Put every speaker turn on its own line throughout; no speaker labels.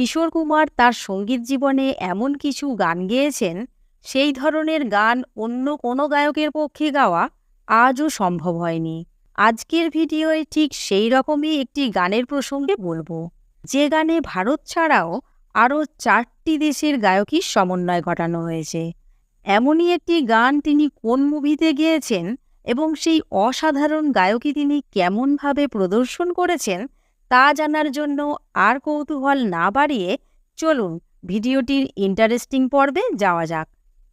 কিশোর কুমার তার সংগীত জীবনে এমন কিছু গান গেয়েছেন, সেই ধরনের গান অন্য কোনো গায়কের পক্ষে গাওয়া আজও সম্ভব হয়নি। আজকের ভিডিওয় ঠিক সেই রকমই একটি গানের প্রসঙ্গে বলব। যে গানে ভারত ছাড়াও আরও চারটি দেশের গায়কীর সমন্বয় ঘটানো হয়েছে। এমনই একটি গান তিনি কোন মুভিতে গেয়েছেন এবং সেই অসাধারণ গায়কী তিনি কেমনভাবে প্রদর্শন করেছেন তা জানার জন্য আর কৌতূহল না বাড়িয়ে চলুন ভিডিওটির ইন্টারেস্টিং পর্বে যাওয়া যাক।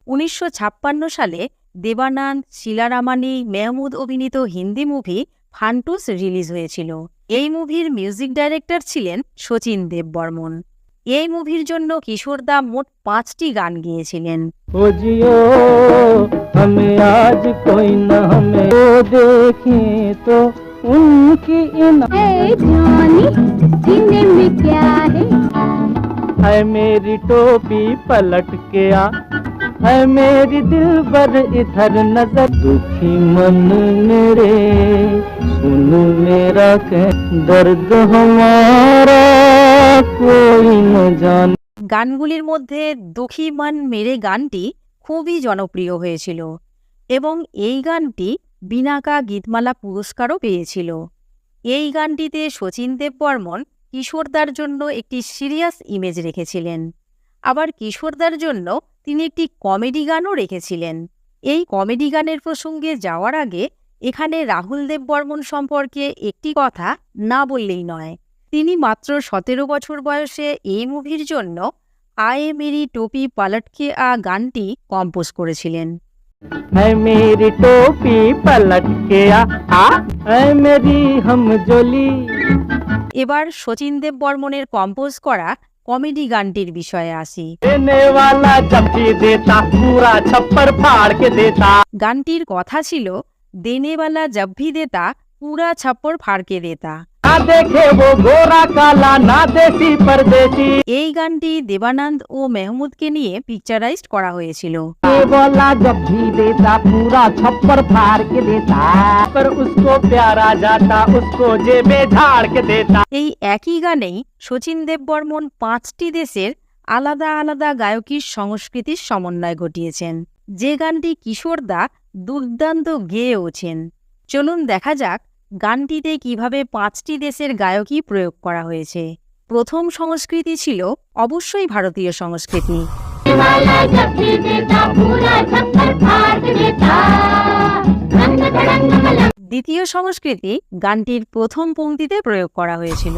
উনিশশো ছাপ্পান্ন সালে দেবানন্দ শিলারামানি মেহমুদ অভিনীত হিন্দি মুভি ফান্টুস রিলিজ হয়েছিল। এই মুভির মিউজিক ডাইরেক্টর ছিলেন শচীন দেববর্মন। এই মুভির জন্য কিশোরদা মোট পাঁচটি গান গেয়েছিলেন।
हो जियो हमें आज कोई न हमें वो देखें तो उनकी इन
है जानी सीने में क्या है
है मेरी टोपी पलट के आ है मेरी दिल बर इधर नजर दुखी मन मेरे सुन मेरा कह दर्द हमारा कोई न जान
গানগুলির মধ্যে দুঃখী মান মেরে গানটি খুবই জনপ্রিয় হয়েছিল এবং এই গানটি বিনাকা গীতমালা পুরস্কারও পেয়েছিল। এই গানটিতে শচীন দেববর্মন কিশোরদার জন্য একটি সিরিয়াস ইমেজ রেখেছিলেন। আবার কিশোরদার জন্য তিনি একটি কমেডি গানও রেখেছিলেন। এই কমেডি গানের প্রসঙ্গে যাওয়ার আগে এখানে রাহুল দেববর্মন সম্পর্কে একটি কথা না বললেই নয়। তিনি মাত্র সতেরো বছর বয়সে এই মুভির জন্য আয়ে মেরি টোপি পালটকে আ গানটি কম্পোজ করেছিলেন।
है मेरी टोपी पलट के आ, आ है मेरी हम जोली
এবার শচীন দেব বর্মনের কম্পোজ করা কমেডি গানটির বিষয়ে আসি
देने वाला जब भी देता पूरा छप्पर फाड़ के देता
গানটির কথা ছিল দেনেওয়ালা জব্ভি দেতা পুরা ছাপ্পর ফাড়কে দেতা
ना देखे वो गोरा काला ना देसी परदेसी
এই গানটি দেবানন্দ ও মেহমুদকে নিয়ে পিকচারাইজড করা হয়েছিল
ये बोला जब भी देता पूरा छप्पर फाड़ के देता पर उसको प्यारा जाता उसको जेबे झाड़ के देता
এই একই গানেই শচীন দেববর্মন পাঁচটি দেশের আলাদা আলাদা গায়কীর সংস্কৃতির সমন্বয় ঘটিয়েছেন যে গানটি কিশোরদা দুর্দান্ত গেয়েওছেন চলুন দেখা যাক গানটিতে কীভাবে পাঁচটি দেশের গায়কই প্রয়োগ করা হয়েছে? প্রথম সংস্কৃতি ছিল অবশ্যই ভারতীয় সংস্কৃতি। দ্বিতীয় সংস্কৃতি গানটির প্রথম পঙ্ক্তিতে প্রয়োগ করা হয়েছিল।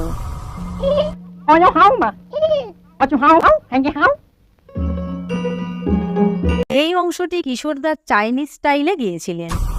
এই অংশটি কিশোরদার চাইনিজ স্টাইলে গিয়েছিলেন।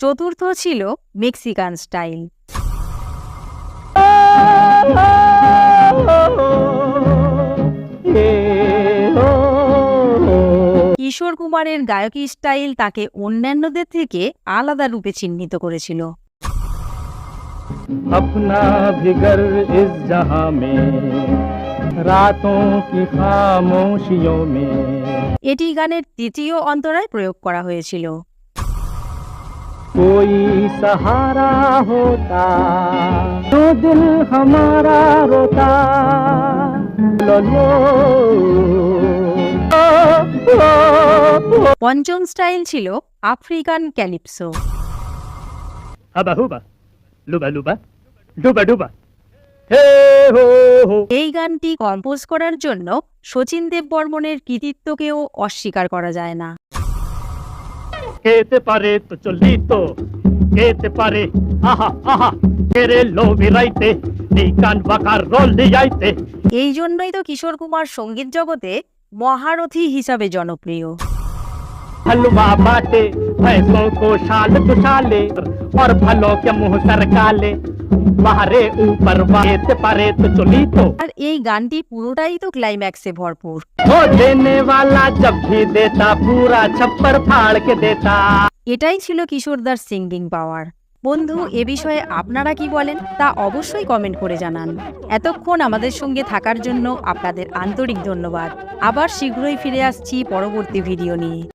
চতুর্থ ছিল মেক্সিকান স্টাইল। কিশোর কুমারের গায়কী স্টাইল তাকে অন্যান্যদের থেকে আলাদা রূপে চিহ্নিত করেছিল।
আপনা ভিগর ইস জাহা মে में रातों की खामोशियों में
এটি গানের তৃতীয় অন্তরায় প্রয়োগ করা হয়েছিল
कोई सहारा होता तो दिल हमारा रोता लो लो ओ, ओ, ओ।
পঞ্চম স্টাইল ছিল African calypso
Haba huba, luba luba, duba duba.
এই গানটি কম্পোজ করার জন্য শচীন দেব বর্মনের কৃতিত্বকেও অস্বীকার করা যায় না।
lo viraite, ni kan vakar rolli aite.
এই জন্যই তো কিশোর কুমার সংগীত জগতে মহারথী হিসাবে জনপ্রিয়।
हलवा बाटे भैंसों को शाल दुशाले और भलों के मुंह सर काले बाहरे ऊपर वाते पारे तो चली तो
আর এই গানটি পুরোটাই তো ক্লাইম্যাক্সে ভরপুর
वो देने वाला जब भी देता पूरा छप्पर फाड़ के देता
এটাই ছিল কিশোরদার সিঙ্গিং পাওয়ার বন্ধু এ বিষয়ে আপনারা কি বলেন তা অবশ্যই কমেন্ট করে জানান এতক্ষণ আমাদের সঙ্গে থাকার জন্য আপনাদের আন্তরিক ধন্যবাদ আবার শীঘ্রই ফিরে আসছি পরবর্তী ভিডিও নিয়ে